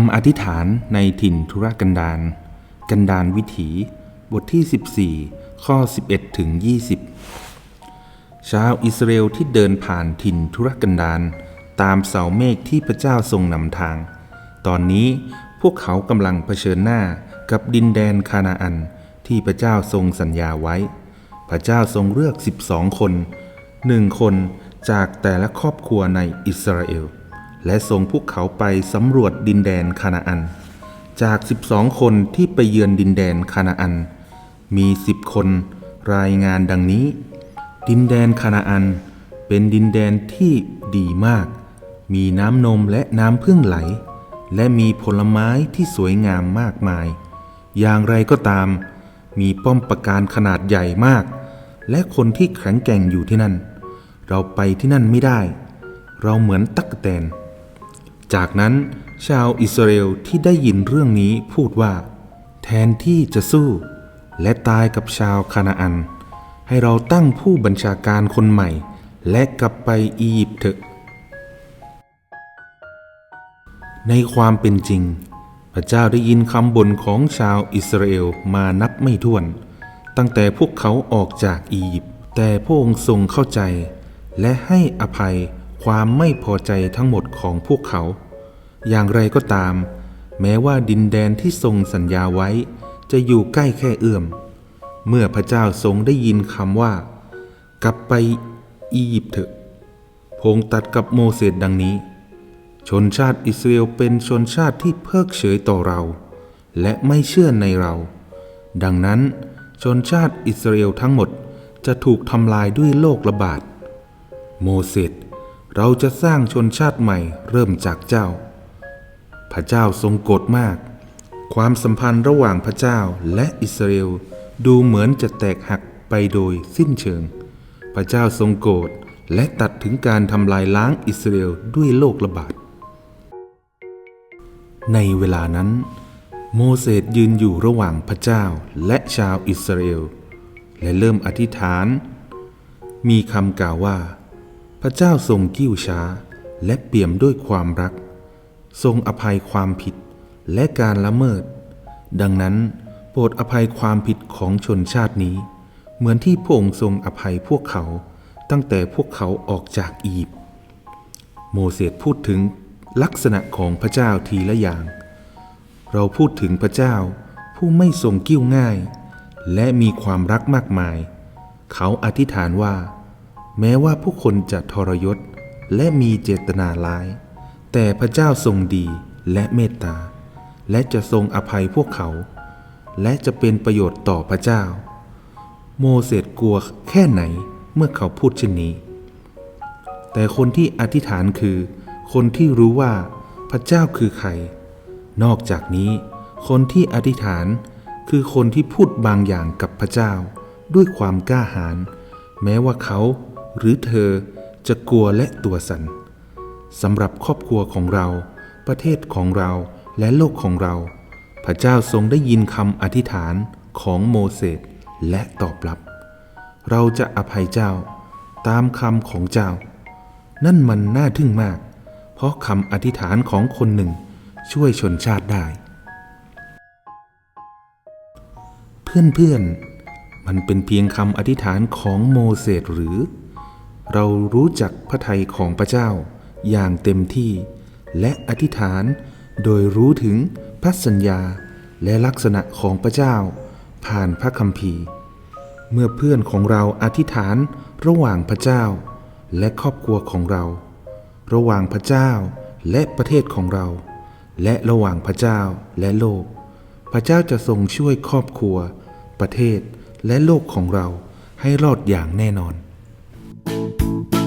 ำอธิษฐานในถิ่นธุรกันดารกันดารวิถี บทที่ 14 ข้อ 11 ถึง 20 ชาวอิสราเอลที่เดินผ่านถิ่นธุรกันดารตามเสาเมฆที่พระเจ้าทรงนำทาง ตอนนี้พวกเขากำลังเผชิญหน้ากับดินแดนคานาอันที่พระเจ้าทรงสัญญาไว้ พระเจ้าทรงเลือก 12 คนหนึ่งคนจากแต่ละครอบครัวในอิสราเอล และส่งพวกเขาไปสำรวจดินแดนคานาอัน จาก 12 คนที่ไปเยือนดินแดนคานาอัน มี 10 คนรายงานดังนี้ ดินแดนคานาอัน เป็นดินแดนที่ดีมาก มีน้ำนมและน้ำพึ่งไหล และมีผลไม้ที่สวยงามมากมาย อย่างไรก็ตาม มีป้อมปราการขนาดใหญ่มาก และคนที่แข็งแกร่งอยู่ที่นั่น เราไปที่นั่นไม่ได้ เราเหมือนตั๊กแตน จากนั้นชาวอิสราเอลที่ได้ยินเรื่องนี้พูดว่า แทนที่จะสู้ และตายกับชาวคานาอัน ให้เราตั้งผู้บัญชาการคนใหม่ และกลับไปอียิปต์เถอะ ในความเป็นจริง พระเจ้าได้ยินคำบ่นของชาวอิสราเอลมานับไม่ถ้วน ตั้งแต่พวกเขาออกจากอียิปต์แต่พระองค์ทรงเข้าใจ และให้อภัย ความไม่พอใจทั้งหมดของพวกเขา อย่างไรก็ตาม แม้ว่าดินแดนที่ทรงสัญญาไว้ จะอยู่ใกล้แค่เอื้อม เมื่อพระเจ้าทรงได้ยินคำว่า กลับไปอียิปต์เถอะพงตัดกับโมเสสดังนี้ ชนชาติอิสราเอลเป็นชนชาติที่เพิกเฉยต่อเรา และไม่เชื่อในเรา ดังนั้นชนชาติอิสราเอลทั้งหมดจะถูกทำลายด้วยโรคระบาด โมเสส เราจะสร้างชนชาติใหม่เริ่มจากเจ้า พระเจ้าทรงโกรธมาก ความสัมพันธ์ระหว่างพระเจ้าและอิสราเอลดูเหมือนจะแตกหักไปโดยสิ้นเชิง พระเจ้าทรงโกรธและตัดถึงการทำลายล้างอิสราเอลด้วยโรคระบาด ในเวลานั้น โมเสสยืนอยู่ระหว่างพระเจ้าและชาวอิสราเอล และเริ่มอธิษฐาน มีคำกล่าวว่า พระเจ้าทรงกิ้วช้า และเปี่ยมด้วยความรัก ทรงอภัยความผิดและการละเมิด ดังนั้นโปรดอภัยความผิดของชนชาตินี้ เหมือนที่พระองค์ทรงอภัยพวกเขาตั้งแต่พวกเขาออกจากอียิปต์โมเสสพูดถึงลักษณะของพระเจ้าทีละอย่าง เราพูดถึงพระเจ้าผู้ไม่ทรงกิ้วง่าย และมีความรักมากมาย เขาอธิษฐานว่า แม้ว่าผู้คนจะทรยศและมีเจตนาร้าย แต่พระเจ้าทรงดีและเมตตา และจะทรงอภัยพวกเขา และจะเป็นประโยชน์ต่อพระเจ้า โมเสสกลัวแค่ไหนเมื่อเขาพูดเช่นนี้ แต่คนที่อธิษฐานคือ คนที่รู้ว่าพระเจ้าคือใคร นอกจากนี้ คนที่อธิษฐานคือคนที่พูดบางอย่างกับพระเจ้า ด้วยความกล้าหาญแม้ว่าเขา หรือเธอจะกลัวและตัวสัน่นสำหรับครอบครัวของเรา ประเทศของเราและโลกของเรา พระเจ้าทรงได้ยินคำอธิษฐานของโมเสสและตอบรับ เราจะอภัยเจ้าตามคำของเจ้า นั่นมันน่าทึ่งมาก เพราะคำอธิษฐานของคนหนึ่งช่วยชนชาติได้ เพื่อนๆ มันเป็นเพียงคำอธิษฐานของโมเสสหรือ เรารู้จักพระทัยของพระเจ้าอย่างเต็มที่ และอธิษฐานโดยรู้ถึงพระสัญญาและลักษณะของพระเจ้า ผ่านพระคัมภีร์ เมื่อเพื่อนของเราอธิษฐานระหว่างพระเจ้า และครอบครัวของเรา ระหว่างพระเจ้าและประเทศของเรา และระหว่างพระเจ้าและโลก พระเจ้าจะทรงช่วยครอบครัว ประเทศและโลกของเราให้รอดอย่างแน่นอน Thank you.